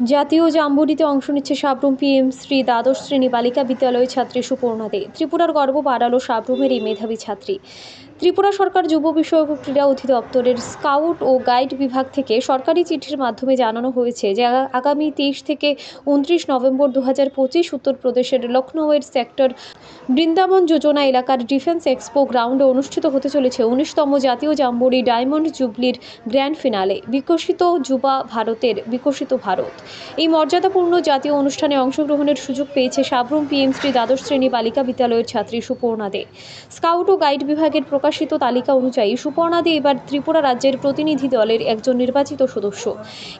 জাতীয় জাম্বুরিতে অংশ নিচ্ছে সাবরুম পিএম শ্রী দ্বাদশ শ্রেণি বালিকা বিদ্যালয়ের ছাত্রী সুপর্ণা দে। ত্রিপুরার গর্ব বাড়ালো সাবরুমের এই মেধাবী ছাত্রী। ত্রিপুরা সরকার যুব বিষয়ক ক্রীড়া অধিদপ্তরের স্কাউট ও গাইড বিভাগ থেকে সরকারি চিঠির মাধ্যমে জানানো হয়েছে যে আগামী তেইশ থেকে উনত্রিশ নভেম্বর দু হাজার পঁচিশ উত্তরপ্রদেশের লখনৌয়ের সেক্টর বৃন্দাবন যোজনা এলাকার ডিফেন্স এক্সপো গ্রাউন্ডে অনুষ্ঠিত হতে চলেছে উনিশতম জাতীয় জাম্বুরি ডায়মন্ড জুবলির গ্র্যান্ড ফিনালে, বিকশিত যুবা ভারতের বিকশিত ভারত। এই মর্যাদাপূর্ণ জাতীয় অনুষ্ঠানে অংশগ্রহণের সুযোগ পেয়েছে সাবরুম পিএমশ্রী দ্বাদশ শ্রেণি বালিকা বিদ্যালয়ের ছাত্রী সুপর্ণা দে। স্কাউট ও গাইড বিভাগের প্রকাশিত তালিকা অনুযায়ী সুপর্ণা দে এবার ত্রিপুরা রাজ্যের প্রতিনিধি দলের একজন নির্বাচিত সদস্য।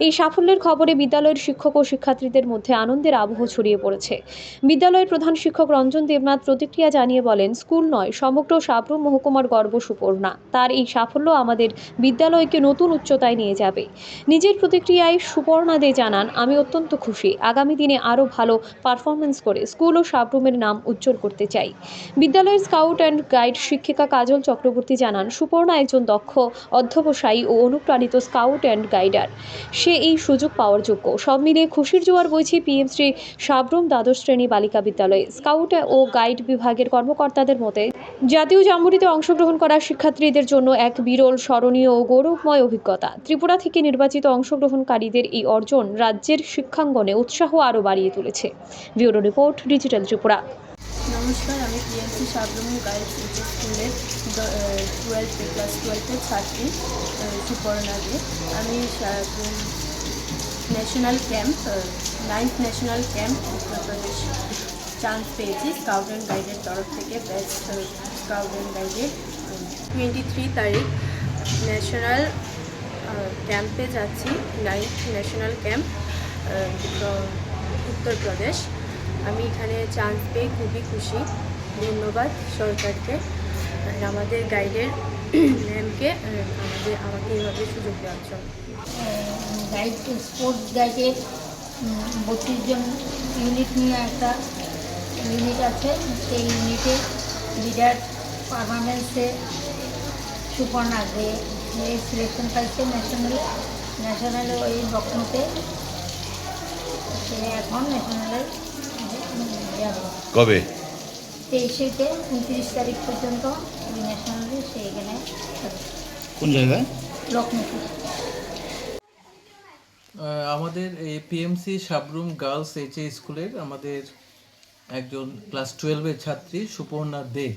এই সাফল্যের খবরে বিদ্যালয়ের শিক্ষক ও শিক্ষার্থীদের মধ্যে আনন্দের আবহ ছড়িয়ে পড়েছে। বিদ্যালয়ের প্রধান শিক্ষক রঞ্জন দেবনাথ প্রতিক্রিয়া জানিয়ে বলেন, স্কুল নয়, সমগ্র সাবরুম মহকুমার গর্ব সুপর্ণা। তার এই সাফল্য আমাদের বিদ্যালয়কে নতুন উচ্চতায় নিয়ে যাবে। নিজের প্রতিক্রিয়ায় সুপর্ণা দে জানান, আমি অত্যন্ত খুশি। আগামী দিনে আরও ভালো পারফরমেন্স করে স্কুল ও সাবরুমের নাম উজ্জ্বল করতে চাই। বিদ্যালয়ের স্কাউট অ্যান্ড গাইড শিক্ষিকা কাজল চক্রবর্তী জানান, সুপর্ণা একজন দক্ষ, অধ্যবসায়ী ও অনুপ্রাণিত স্কাউট অ্যান্ড গাইডার। সে এই সুযোগ পাওয়ার যোগ্য। সব মিলিয়ে খুশির জোয়ার বইছে পিএম শ্রী সাবরুম দ্বাদশ শ্রেণি বালিকা বিদ্যালয়ে। স্কাউট ও গাইড বিভাগের কর্মকর্তাদের মতে, জাতীয় জাম্বুরিতে অংশগ্রহণ করা শিক্ষার্থীদের জন্য এক বিরল, স্মরণীয় ও গৌরবময় অভিজ্ঞতা। ত্রিপুরা থেকে নির্বাচিত অংশগ্রহণকারীদের এই অর্জন রাজ্যের শিক্ষাঙ্গনে উৎসাহ আরও বাড়িয়ে তুলেছে। Bureau report, digital Tripura. নমস্কার, আমি পিএমসি সাবরুম গার্লস এইচ স্কুলের টুয়েলভ ক্লাস টুয়েলভের ছাত্রী সুপর্ণা দে। আমি national camp ninth national camp Uttar Pradesh chance পেয়েছি স্কাউট অ্যান্ড গাইডের তরফ থেকে বেস্ট স্কাউট অ্যান্ড গাইডের টোয়েন্টি থ্রি তারিখ ন্যাশনাল ক্যাম্পে যাচ্ছি নাইন্থ ন্যাশনাল ক্যাম্প উত্তরপ্রদেশ আমি এখানে চান্স পেয়ে খুবই খুশি। ধন্যবাদ সরকারকে। আর আমাদের গাইডের ম্যামকে আমাদের, আমাকে এইভাবে সুযোগ দেওয়ার জন্য। গাইড স্পোর্টস গাইডের বত্রিশ জন ইউনিট নিয়ে একটা ইউনিট আছে। সেই ইউনিটে লিডার পারফরমেন্সে সুপর্ণা যে সিলেকশন পাইছে ন্যাশনাল ন্যাশনালে ওই লখনৌতে সে এখন ন্যাশনালের কবে? তেইশেতে উনত্রিশ তারিখ পর্যন্ত ন্যাশনালে সে কোন জায়গায়? আমাদের এই PMC Sabroom girls H A স্কুলের আমাদের একজন ক্লাস টুয়েলভের ছাত্রী সুপর্ণা দে।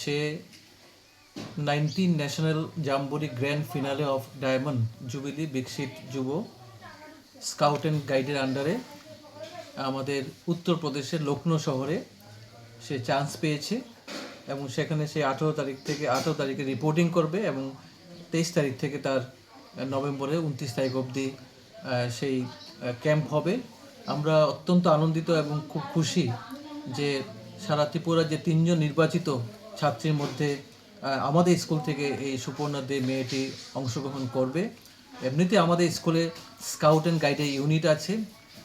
সে nineteen national jamboree grand finale of diamond jubilee বিকশিত যুব স্কাউট অ্যান্ড গাইডের আন্ডারে আমাদের উত্তরপ্রদেশের লখনৌ শহরে সে চান্স পেয়েছে এবং সেখানে সে আঠেরো তারিখ থেকে, আঠেরো তারিখে রিপোর্টিং করবে এবং তেইশ তারিখ থেকে তার নভেম্বরে উনত্রিশ তারিখ অবধি সেই ক্যাম্প হবে। আমরা অত্যন্ত আনন্দিত এবং খুব খুশি যে সারা ত্রিপুরার যে তিনজন নির্বাচিত ছাত্রীর মধ্যে আমাদের স্কুল থেকে এই সুপর্ণা দে মেয়েটি অংশগ্রহণ করবে। এমনিতে আমাদের স্কুলে স্কাউট অ্যান্ড গাইডের ইউনিট আছে।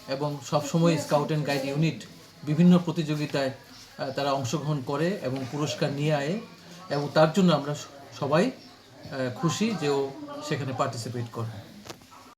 এবং সবসময় স্কাউট অ্যান্ড গাইড ইউনিট বিভিন্ন প্রতিযোগিতায় তারা অংশগ্রহণ করে এবং পুরস্কার নিয়ে আয় এবং তার জন্য আমরা সবাই খুশি যে ও সেখানে পার্টিসিপেট করে।